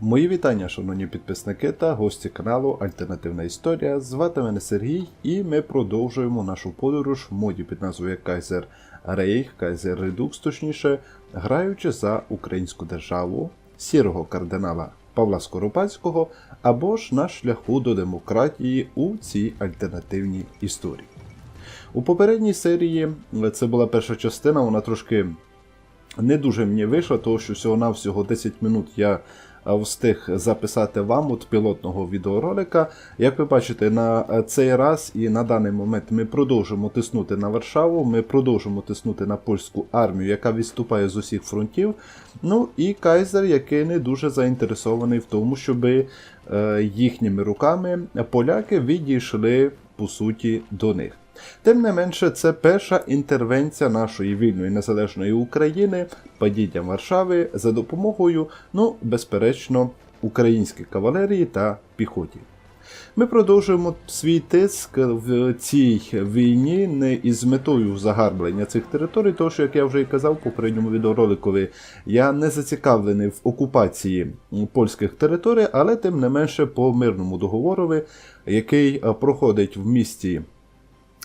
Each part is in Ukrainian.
Мої вітання, шановні підписники та гості каналу Альтернативна Історія. Звати мене Сергій, і ми продовжуємо нашу подорож в моді під назвою Кайзер Рейх, Кайзер Редукс, точніше, граючи за українську державу, сірого кардинала Павла Скоропадського або ж на шляху до демократії у цій альтернативній історії. У попередній серії це була перша частина, вона трошки не дуже мені вийшла, тому що всього-навсього 10 минут я встиг записати вам от пілотного відеоролика. Як ви бачите, на е, цей раз і на даний момент ми продовжимо тиснути на Варшаву, ми продовжимо тиснути на польську армію, яка відступає з усіх фронтів. Ну і Кайзер, який не дуже заінтересований в тому, щоб е, їхніми руками поляки відійшли по суті до них. Тим не менше, це перша інтервенція нашої вільної незалежної України падіння Варшави за допомогою, ну, безперечно, української кавалерії та піхоті. Ми продовжуємо свій тиск в цій війні не із метою загарблення цих територій, тому що, як я вже і казав в попередньому відеороликові, я не зацікавлений в окупації польських територій, але тим не менше по мирному договорові, який проходить в місті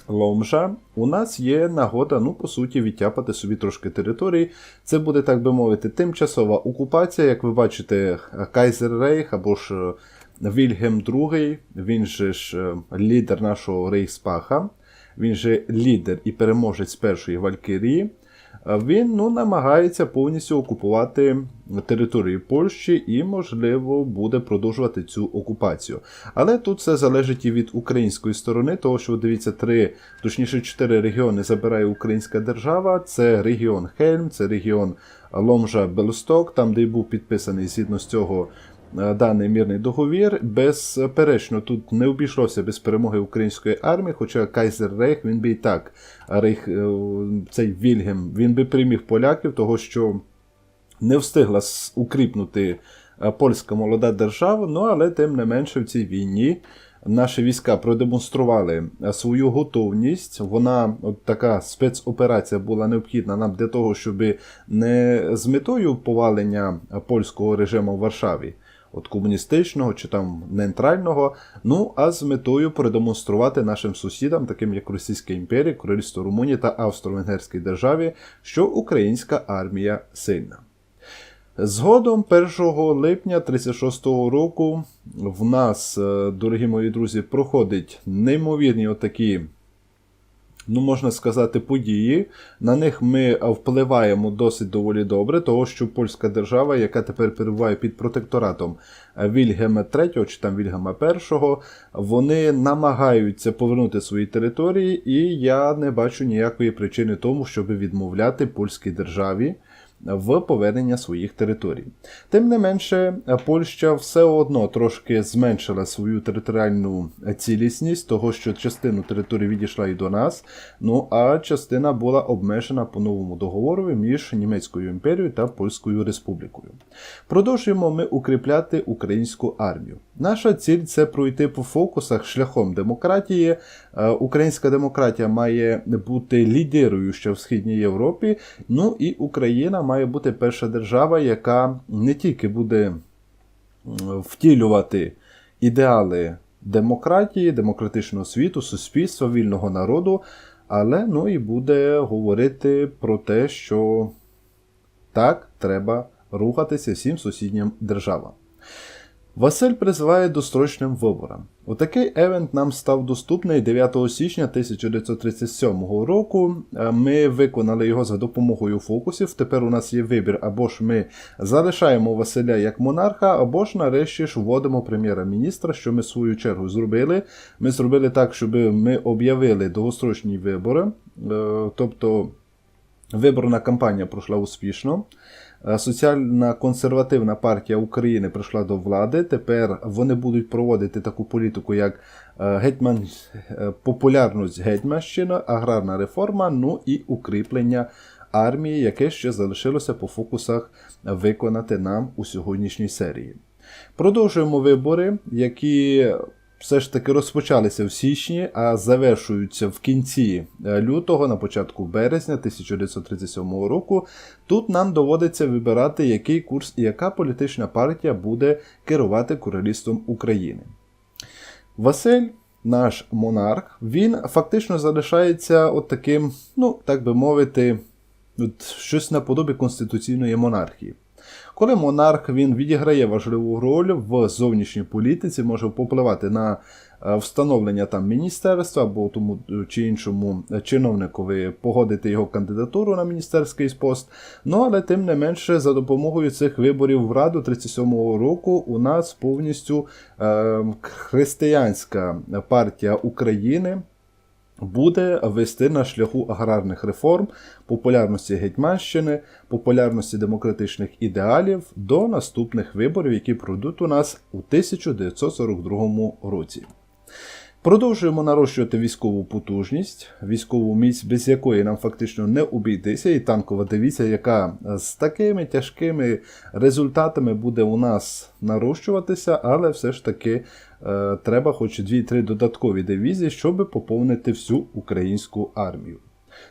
Ломжа, у нас є нагода, ну, по суті, відтяпати собі трошки території. Це буде, так би мовити, тимчасова окупація. Як ви бачите, Кайзер Рейх або ж е, Вільгем II, він же ж е, лідер нашого Рейхспаха, він же лідер і переможець першої Валькирії. Він ну, намагається повністю окупувати територію Польщі і, можливо, буде продовжувати цю окупацію. Але тут все залежить і від української сторони, того що дивіться, три, точніше, чотири регіони забирає українська держава. Це регіон Хельм, це регіон Ломжа Белосток, там де й був підписаний згідно з цього. Е, Даний мирний договір безперечно тут не обійшлося без перемоги української армії, хоча Кайзер Рейх він би і так Рейх, е, цей Вільгем він би переміг поляків, того що не встигла укріпнути е, польська молода держава, ну але тим не менше в цій війні наші війська продемонстрували е, свою готовність. Вона от така спецоперація була необхідна нам для того, щоб не з метою повалення е, польського режиму в Варшаві. От комуністичного чи там нейтрального, ну а з метою продемонструвати нашим сусідам, таким як Російська імперія, Королівство Румунії та Австро-Венгерській державі, що українська армія сильна. Згодом 1 липня 36-го року в нас, е, дорогі мої друзі, проходить неймовірні отакі, ну можна сказати, події. На них ми впливаємо досить доволі добре, того що польська держава, яка тепер перебуває під протекторатом Вільгема III чи там Вільгема I, вони намагаються повернути свої території, і я не бачу ніякої причини тому, щоб відмовляти польській державі в повернення своїх територій. Тим не менше, Польща все одно трошки зменшила свою територіальну цілісність, того що частину території відійшла і до нас, ну а частина була обмежена по новому договору між Німецькою імперією та Польською Республікою. Продовжуємо ми укріпляти українську армію. Наша ціль це пройти по фокусах шляхом демократії. Е, Українська демократія має бути лідерою ще в Східній Європі. Ну і Україна має бути перша держава, яка не тільки буде втілювати ідеали демократії, демократичного світу, суспільства, вільного народу, але ну і буде говорити про те, що так треба рухатися всім сусіднім державам. Василь призиває до строчним виборам. Отакий евент нам став доступний 9 січня 1937 року. Е, Ми виконали його за допомогою фокусів. Тепер у нас є вибір, або ж ми залишаємо Василя як монарха, або ж нарешті ж вводимо прем'єра-міністра, що ми в свою чергу зробили. Ми зробили так, щоб ми об'явили довгострочні вибори. Е, Тобто виборна кампанія пройшла успішно. Е, Соціальна консервативна партія України прийшла до влади. Тепер вони будуть проводити таку політику, як е, гетьман, е, популярність гетьманщина, аграрна реформа, ну і укріплення армії, яке ще залишилося по фокусах виконати нам у сьогоднішній серії. Продовжуємо вибори, які все ж таки розпочалися в січні, а завершуються в кінці е, лютого, на початку березня 1937 року, тут нам доводиться вибирати, який курс і яка політична партія буде керувати королівством України. Василь, наш монарх, він фактично залишається от таким, ну, так би мовити, от щось наподобі конституційної монархії. Коли монарх він відіграє важливу роль в зовнішній політиці, може впливати на е, встановлення там міністерства або тому чи іншому чиновникові погодити його кандидатуру на міністерський пост. Ну але тим не менше, за допомогою цих виборів в Раду 37-го року у нас повністю е, християнська партія України буде вести на шляху аграрних реформ, популярності Гетьманщини, популярності демократичних ідеалів до наступних виборів, які пройдуть у нас у 1942 році. Продовжуємо нарощувати військову потужність, військову міць, без якої нам фактично не обійтися, і танкова дивізія, яка з такими тяжкими результатами буде у нас нарощуватися, але все ж таки треба хоч 2-3 додаткові дивізії, щоб поповнити всю українську армію.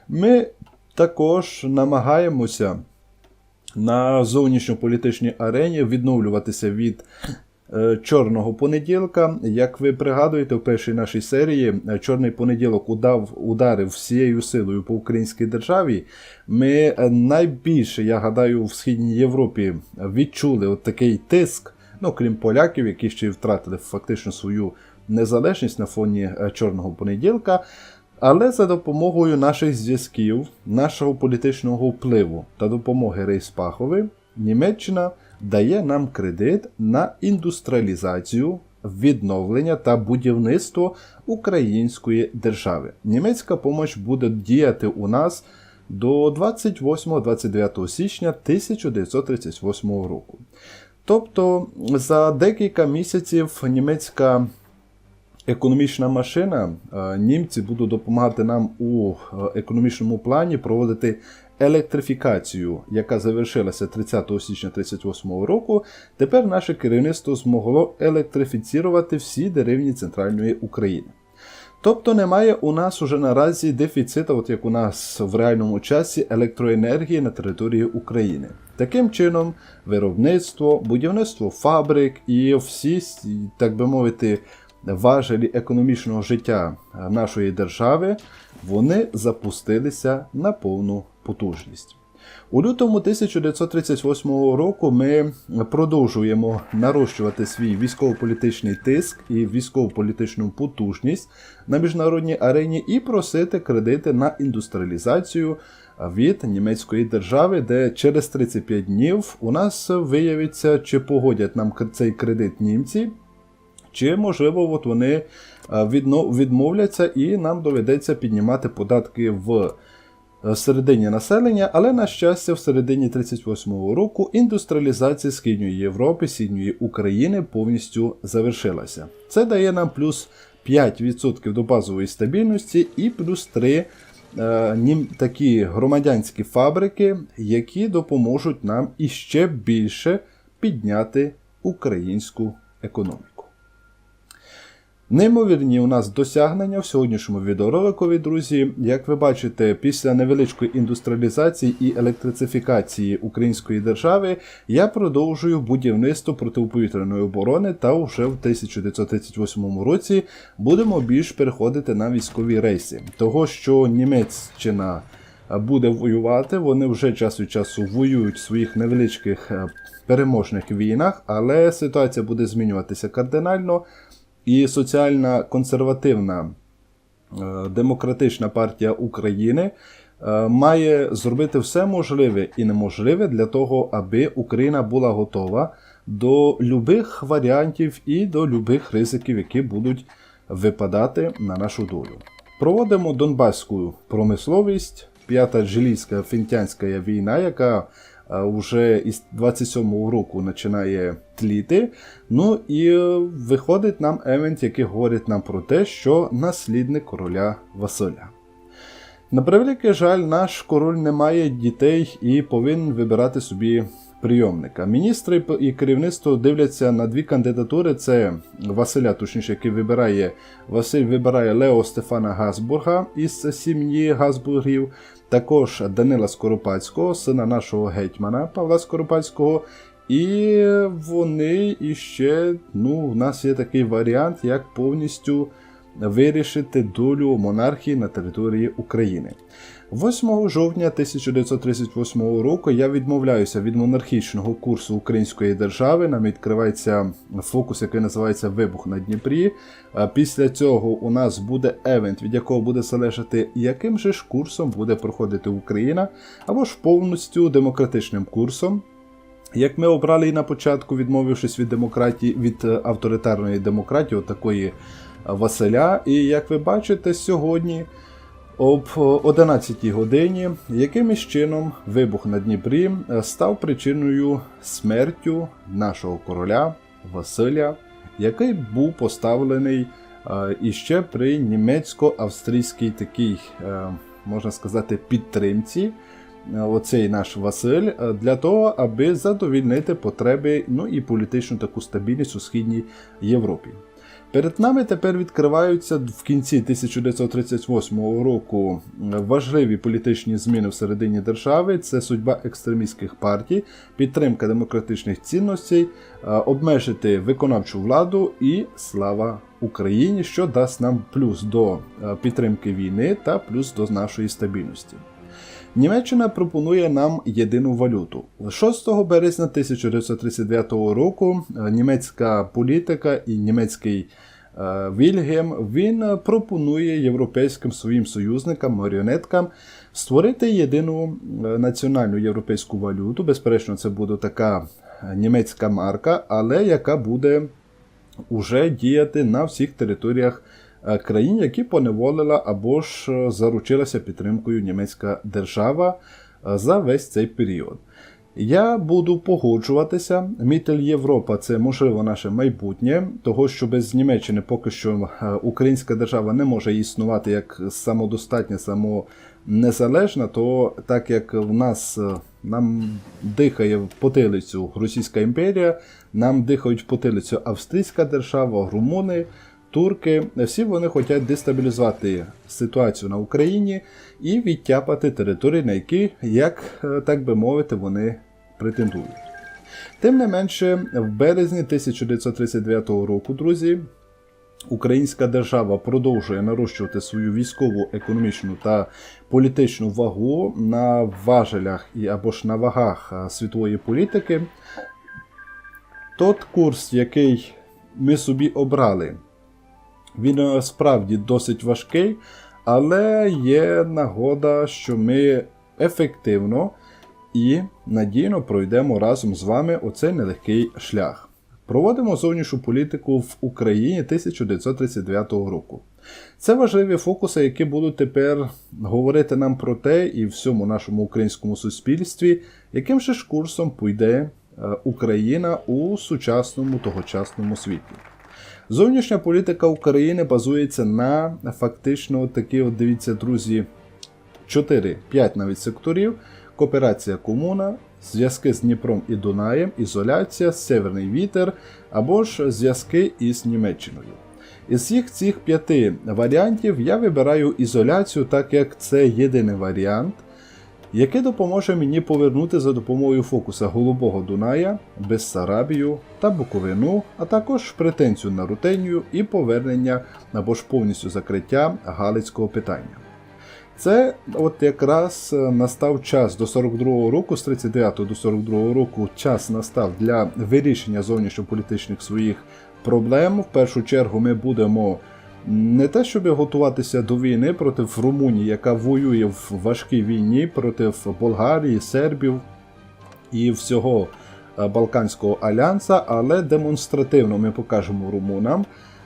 Ми також намагаємося на зовнішньополітичній арені відновлюватися від Е, Чорного понеділка. Як ви пригадуєте, в першій нашій серії е, Чорний понеділок удав, ударив всією силою по українській державі. Ми е, найбільше, я гадаю, в Східній Європі відчули от такий тиск, ну крім поляків, які ще й втратили фактично свою незалежність на фоні Чорного понеділка. Але за допомогою наших зв'язків, нашого політичного впливу та допомоги Рейспахові, Німеччина дає нам кредит на індустріалізацію, відновлення та будівництво української держави. Німецька помощь буде діяти у нас до 28-29 січня 1938 року. Тобто за декілька місяців німецька економічна машина, е, німці будуть допомагати нам у е, економічному плані проводити електрифікацію, яка завершилася 30 січня 1938 року, тепер наше керівництво змогло електрифіцірувати всі деревні центральної України. Тобто немає у нас уже наразі дефіциту, от як у нас в реальному часі, електроенергії на території України. Таким чином, виробництво, будівництво фабрик і всі, так би мовити, важелі економічного життя нашої держави, вони запустилися на повну потужність. У лютому 1938 року ми продовжуємо нарощувати свій військово-політичний тиск і військово-політичну потужність на міжнародній арені і просити кредити на індустріалізацію від німецької держави, де через 35 днів у нас виявиться, чи погодять нам цей кредит німці, чи, можливо, от вони відмовляться і нам доведеться піднімати податки в середині населення, але, на щастя, в середині 38-го року індустріалізація Східної Європи, Східної України повністю завершилася. Це дає нам плюс 5% до базової стабільності і плюс 3 е, такі громадянські фабрики, які допоможуть нам іще більше підняти українську економіку. Неймовірні у нас досягнення в сьогоднішньому відеороликові, друзі. Як ви бачите, після невеличкої індустріалізації і електрицифікації української держави я продовжую будівництво протиповітряної оборони та вже в 1938 році будемо більш переходити на військові рейси. Того, що Німеччина буде воювати, вони вже час від часу воюють в своїх невеличких е, переможних війнах, але ситуація буде змінюватися кардинально. І соціальна консервативна е, демократична партія України е, має зробити все можливе і неможливе для того, аби Україна була готова до любих варіантів і до любих ризиків, які будуть випадати на нашу долю. Проводимо Донбаську промисловість, п'ята Джилійська фінтянська війна, яка вже із 27-го року починає тліти. Ну і е, виходить нам евент, який говорить нам про те, що наслідник короля Василя. На превеликий жаль, наш король не має дітей і повинен вибирати собі прийомника. Міністри і керівництво дивляться на дві кандидатури: це Василя, точніше, який вибирає Василь вибирає Лео Стефана Газбурга із сім'ї Газбургів, також Данила Скоропадського, сина нашого гетьмана Павла Скоропадського. І вони іще, ну, в нас є такий варіант, як повністю вирішити долю монархії на території України. 8 жовтня 1938 року я відмовляюся від монархічного курсу української держави. Нам відкривається фокус, який називається Вибух на Дніпрі. Після цього у нас буде евент, від якого буде залежати, яким же ж курсом буде проходити Україна, або ж повністю демократичним курсом. Як ми обрали і на початку, відмовившись від демократії, від е, авторитарної демократії, от такої е, Василя. І як ви бачите, сьогодні об 11 годині якимось чином вибух на Дніпрі е, став причиною смертю нашого короля Василя, який був поставлений е, іще при німецько-австрійській такій, е, можна сказати, підтримці. Оцей наш Василь для того, аби задовільнити потреби ну і політичну таку стабільність у східній Європі. Перед нами тепер відкриваються в кінці 1938 року важливі політичні зміни всередині держави. Це судьба екстремістських партій, підтримка демократичних цінностей, е, обмежити виконавчу владу і слава Україні, що дасть нам плюс до е, підтримки війни та плюс до нашої стабільності. Німеччина пропонує нам єдину валюту. 6 березня 1939 року е, німецька політика і німецький е, Вільгем він пропонує європейським своїм союзникам, маріонеткам створити єдину е, національну європейську валюту. Безперечно, це буде така німецька марка, але яка буде уже діяти на всіх територіях країн, які поневолила або ж е, заручилася підтримкою німецька держава е, за весь цей період. Я буду погоджуватися. Мітель Європа це можливо наше майбутнє, того що без Німеччини поки що е, українська держава не може існувати як самодостатня, самонезалежна, то так як в нас е, нам дихає в потилицю Російська імперія, нам дихають в потилицю Австрійська держава, румуни. Турки, всі вони хочуть дестабілізувати ситуацію на Україні і відтяпати території, на які, як е, так би мовити, вони претендують. Тим не менше, в березні 1939 року, друзі, Українська держава продовжує нарощувати свою військову, економічну та політичну вагу на важелях і або ж на вагах е, світової політики. Тот курс, який ми собі обрали, він е, справді досить важкий, але є нагода, що ми ефективно і надійно пройдемо разом з вами оцей нелегкий шлях. Проводимо зовнішню політику в Україні 1939 року. Це важливі фокуси, які будуть тепер говорити нам про те і всьому нашому українському суспільстві, яким же ж курсом пойде е, Україна у сучасному тогочасному світі. Зовнішня політика України базується на фактично такі, от дивіться, друзі, 4-5 навіть секторів: кооперація комуна, зв'язки з Дніпром і Дунаєм, ізоляція, Северний вітер або ж зв'язки із Німеччиною. Із всіх цих п'яти варіантів я вибираю ізоляцію, так як це єдиний варіант, який допоможе мені повернути за допомогою фокуса Голубого Дуная, Бессарабію та Буковину, а також претензію на Рутенію і повернення або ж повністю закриття Галицького питання. Це от якраз е, настав час до 42-го року, з 39 до 42-го року час настав для вирішення зовнішньополітичних своїх проблем. В першу чергу ми будемо не те, щоб готуватися до війни проти Румунії, яка воює в важкій війні проти Болгарії, Сербів і всього е, Балканського альянса, але демонстративно ми покажемо румунам,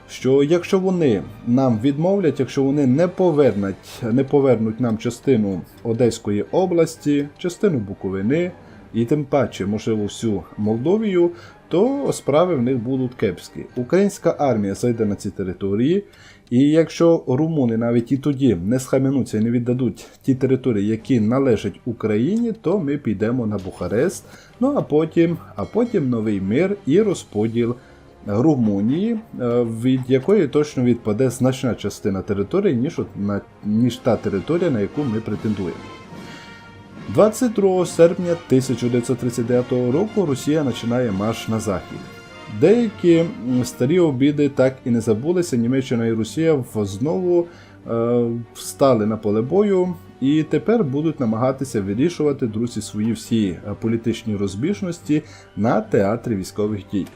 що якщо вони нам відмовлять, якщо вони не повернуть, не повернуть нам частину Одеської області, частину Буковини. І тим паче, можливо, всю Молдовію, то справи в них будуть кепські. Українська армія зайде на ці території, і якщо румуни навіть і тоді не схаменуться і не віддадуть ті території, які належать Україні, то ми підемо на Бухарест. Ну а потім, а потім новий мир і розподіл Румунії, е, від якої точно відпаде значна частина території, ніж, ніж та територія, на яку ми претендуємо. 22 серпня 1939 року Росія починає марш на захід. Деякі старі обіди так і не забулися. Німеччина і Росія знову е, встали на поле бою і тепер будуть намагатися вирішувати друзі свої всі е, політичні розбіжності на театрі військових дій.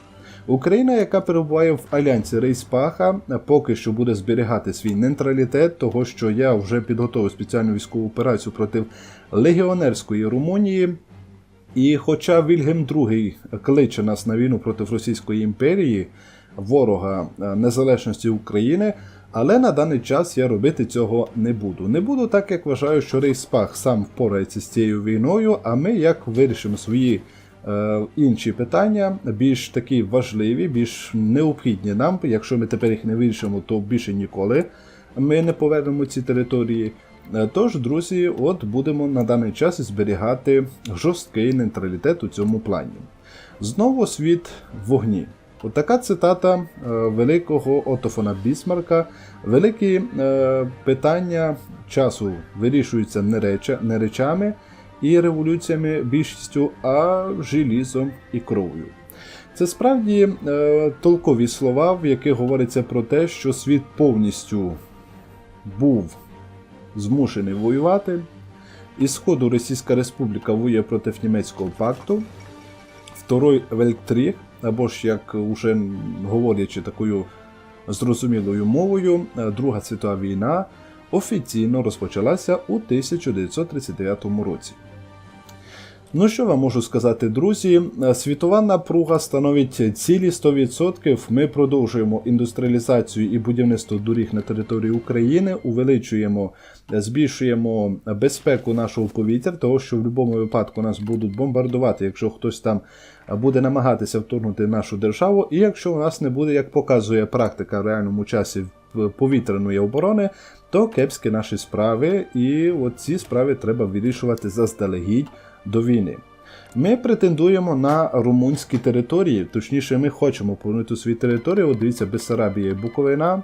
Україна, яка перебуває в альянсі Рейспаха, поки що буде зберігати свій нейтралітет, того що я вже підготовив спеціальну військову операцію проти легіонерської Румунії. І хоча Вільгельм II кличе нас на війну проти Російської імперії, ворога е, незалежності України, але на даний час я робити цього не буду. Не буду так, як вважаю, що Рейспах сам впорається з цією війною, а ми як вирішимо свої інші питання, більш такі важливі, більш необхідні нам. Якщо ми тепер їх не вирішимо, то більше ніколи ми не повернемо ці території. Е, Тож, друзі, от будемо на даний час зберігати жорсткий нейтралітет у цьому плані. Знову світ вогні. От така цитата е, великого Отофона Бісмарка. Великі е, питання часу вирішуються не, реча, не речами і революціями більшістю, а желізом і кров'ю. Це справді е, толкові слова, в яких говориться про те, що світ повністю був змушений воювати. Із сходу Російська Республіка воює проти Німецького пакту. Второй Вельктріг, або ж як уже говорячи такою зрозумілою мовою, е, Друга світова війна офіційно розпочалася у 1939 році. Ну що вам можу сказати, друзі? Е, Світова напруга становить цілі 100%. Ми продовжуємо індустріалізацію і будівництво доріг на території України, увеличуємо, е, збільшуємо безпеку нашого повітря, того що в будь-якому випадку нас будуть бомбардувати, якщо хтось там е, буде намагатися вторгнути нашу державу, і якщо у нас не буде, як показує практика в реальному часі повітряної оборони, то кепські наші справи, і от ці справи треба вирішувати заздалегідь до війни. Ми претендуємо на румунські території, точніше, ми хочемо повернути свої території. От дивіться, Бессарабія і Буковина.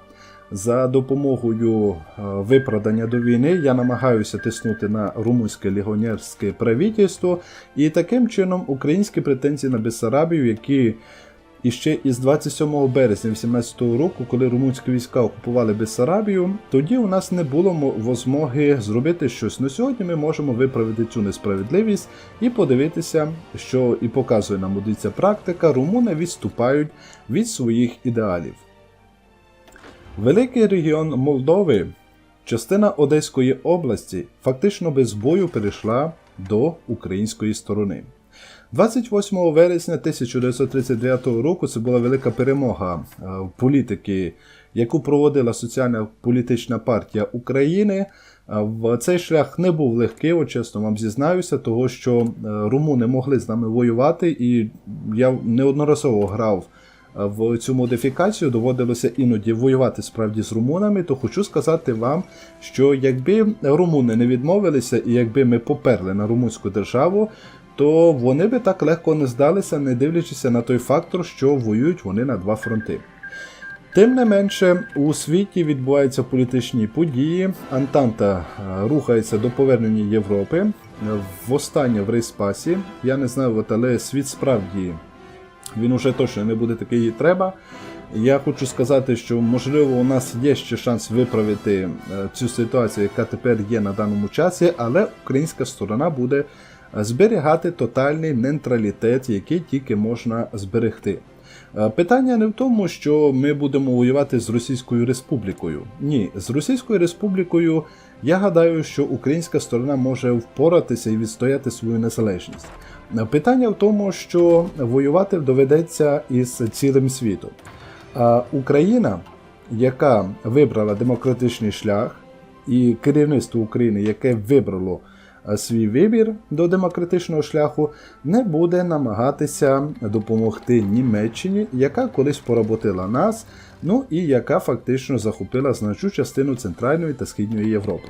За допомогою е, виправдання до війни я намагаюся тиснути на румунське лігонерське правительство, і таким чином українські претензії на Бессарабію, які іще із 27 березня 2018 року, коли румунські війська окупували Бессарабію, тоді у нас не було мо- змоги зробити щось. На сьогодні ми можемо виправити цю несправедливість і подивитися, що і показує нам одиця практика, румуни відступають від своїх ідеалів. Великий регіон Молдови, частина Одеської області, фактично без бою перейшла до української сторони. 28 вересня 1939 року це була велика перемога е, політики, яку проводила соціальна політична партія України. Е, В цей шлях не був легкий, от чесно вам зізнаюся, того що е, румуни могли з нами воювати, і я неодноразово грав в цю модифікацію, доводилося іноді воювати справді з румунами, то хочу сказати вам, що якби румуни не відмовилися, і якби ми поперли на румунську державу, то вони би так легко не здалися, не дивлячись на той фактор, що воюють вони на два фронти. Тим не менше, у світі відбуваються політичні події. Антанта е, рухається до повернення Європи. Востаннє в рейспасі. Я не знаю, от, але світ справді він уже точно не буде такий і треба. Я хочу сказати, що можливо у нас є ще шанс виправити е, цю ситуацію, яка тепер є на даному часі, але українська сторона буде зберігати тотальний нейтралітет, який тільки можна зберегти. Е, Питання не в тому, що ми будемо воювати з Російською Республікою. Ні, з Російською Республікою я гадаю, що українська сторона може впоратися і відстояти свою незалежність. Е, Питання в тому, що воювати доведеться із цілим світом. А Україна, яка вибрала демократичний шлях, і керівництво України, яке вибрало е, свій вибір до демократичного шляху, не буде намагатися допомогти Німеччині, яка колись поработила нас, ну і яка фактично захопила значну частину Центральної та Східної Європи.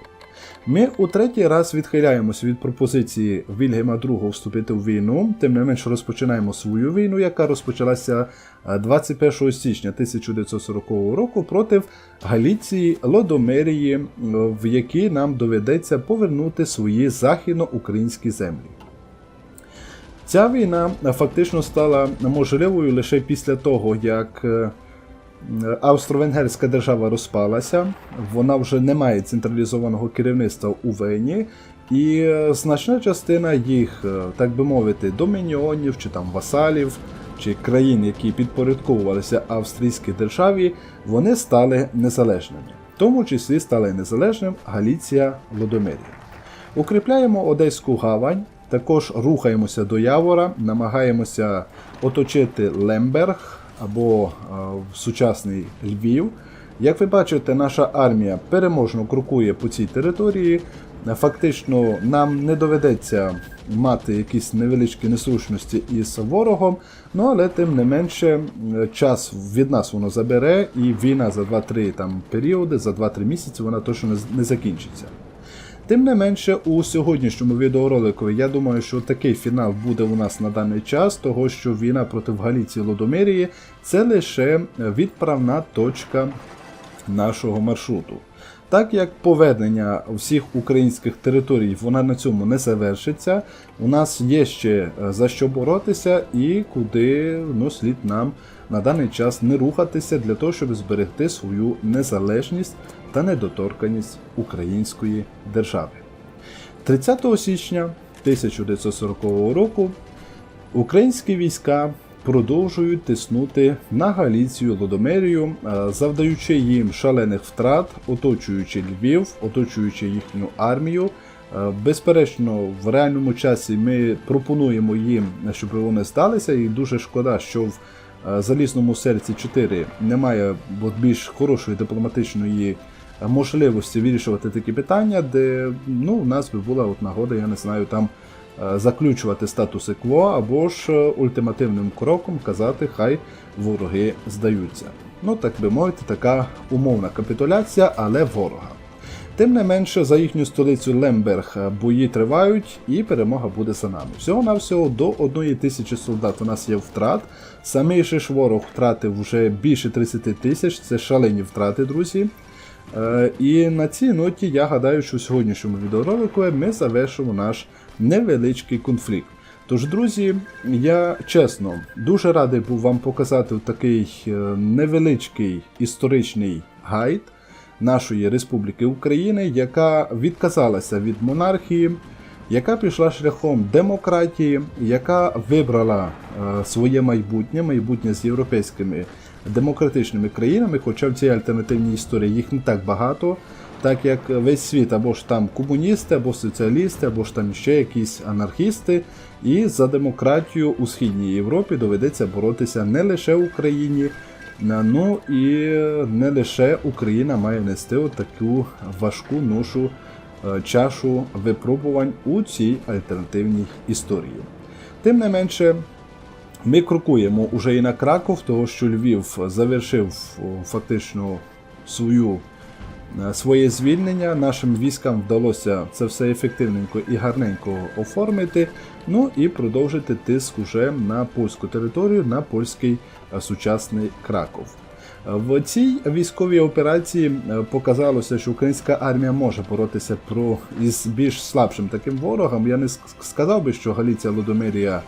Ми у третій раз відхиляємось від пропозиції Вільгема II вступити в війну, тим не менш розпочинаємо свою війну, яка розпочалася е, 21 січня 1940 року проти Галіції Лодомерії, е, в якій нам доведеться повернути свої західноукраїнські землі. Ця війна е, фактично стала можливою лише після того, як е, Австро-Венгерська держава розпалася, вона вже не має централізованого керівництва у Вені, і е, значна частина їх, е, так би мовити, домініонів чи там васалів, чи країн, які підпорядковувалися австрійській державі, вони стали незалежними. В тому числі стала незалежним Галіція Лодомерія. Укріпляємо Одеську гавань, також рухаємося до Явора, намагаємося оточити Лемберг або е, сучасний Львів. Як ви бачите, наша армія переможно крокує по цій території. Фактично, нам не доведеться мати якісь невеличкі несручності із ворогом, ну але тим не менше час від нас воно забере, і війна за 2-3 там періоди, за 2-3 місяці вона точно не закінчиться. Тим не менше, у сьогоднішньому відеоролику я думаю, що такий фінал буде у нас на даний час, того що війна проти Галіції Лодомерії це лише відправна точка нашого маршруту. Так як повернення всіх українських територій вона на цьому не завершиться, у нас є ще е, за що боротися і куди ну, слід нам на даний час не рухатися для того, щоб зберегти свою незалежність та недоторканість української держави. 30 січня 1940 року українські війська продовжують тиснути на Галіцію Лодомерію, е, завдаючи їм шалених втрат, оточуючи Львів, оточуючи їхню армію. Е, Безперечно, в реальному часі ми пропонуємо їм, щоб вони здалися, і дуже шкода, що в залізному серці 4 немає от більш хорошої дипломатичної е, можливості вирішувати такі питання, де ну, у нас би була от нагода, я не знаю, там е, заключувати статуси кво або ж е, ультимативним кроком казати, хай вороги здаються. Ну, так би мовити, така умовна капітуляція, але ворога. Тим не менше, за їхню столицю Лемберг бої тривають, і перемога буде за нами. Всього навсього до одної тисячі солдат у нас є втрат. Самий же ж ворог втратив вже більше 30 тисяч. Це шалені втрати, друзі. Е, І на цій ноті я гадаю, що в сьогоднішньому відеоролику ми завершимо наш невеличкий конфлікт. Тож, друзі, я чесно дуже радий був вам показати такий е, невеличкий історичний гайд нашої Республіки України, яка відказалася від монархії, яка пішла шляхом демократії, яка вибрала е, своє майбутнє, майбутнє з європейськими демократичними країнами, хоча в цій альтернативній історії їх не так багато, так як весь світ або ж там комуністи, або соціалісти, або ж там ще якісь анархісти. І за демократію у східній Європі доведеться боротися не лише Україні, ну і не лише Україна має нести таку важку ношу е, чашу випробувань у цій альтернативній історії. Тим не менше, ми крокуємо уже і на Краков, того що Львів завершив фактично свою, е, своє звільнення. Нашим військам вдалося це все ефективненько і гарненько оформити. Ну і продовжити тиск уже на польську територію, на польський сучасний Краков. Е, В цій військовій операції е, показалося, що українська армія може боротися про із більш слабшим таким ворогом. Я не сказав би, що Галіція Лодомерія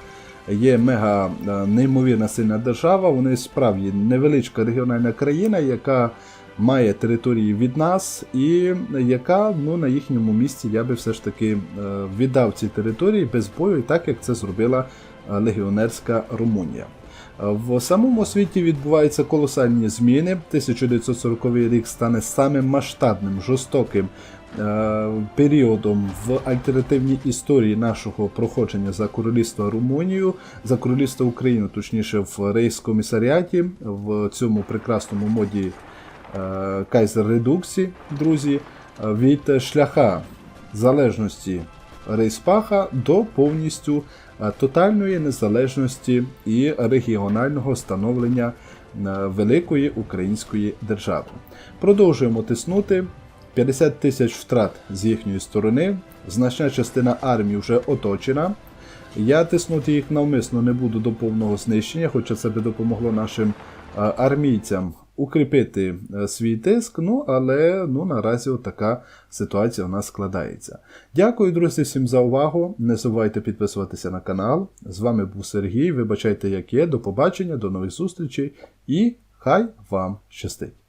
є мега е, сильна держава. Вони справді невеличка регіональна країна, яка має території від нас, і яка ну, на їхньому місці я би все ж таки е, віддав ці території без бою, так як це зробила е, легіонерська Румунія. В самому світі відбуваються колосальні зміни. 1940 рік стане самим масштабним, жорстоким е, періодом в альтернативній історії нашого проходження за королівство Румунію, за королівство Україну, точніше в рейс-комісаріаті, в цьому прекрасному моді е, Кайзер Редуксі, друзі, е, від шляха залежності Рейспаха до повністю е, тотальної незалежності і регіонального становлення е, великої української держави. Продовжуємо тиснути. 50 тисяч втрат з їхньої сторони. Значна частина армії вже оточена. Я тиснути їх навмисно не буду до повного знищення, хоча це би допомогло нашим е, армійцям укріпити е, свій тиск. Ну, але ну, наразі така ситуація у нас складається. Дякую, друзі, всім за увагу. Не забувайте підписуватися на канал. З вами був Сергій. Вибачайте, як є. До побачення, до нових зустрічей і хай вам щастить!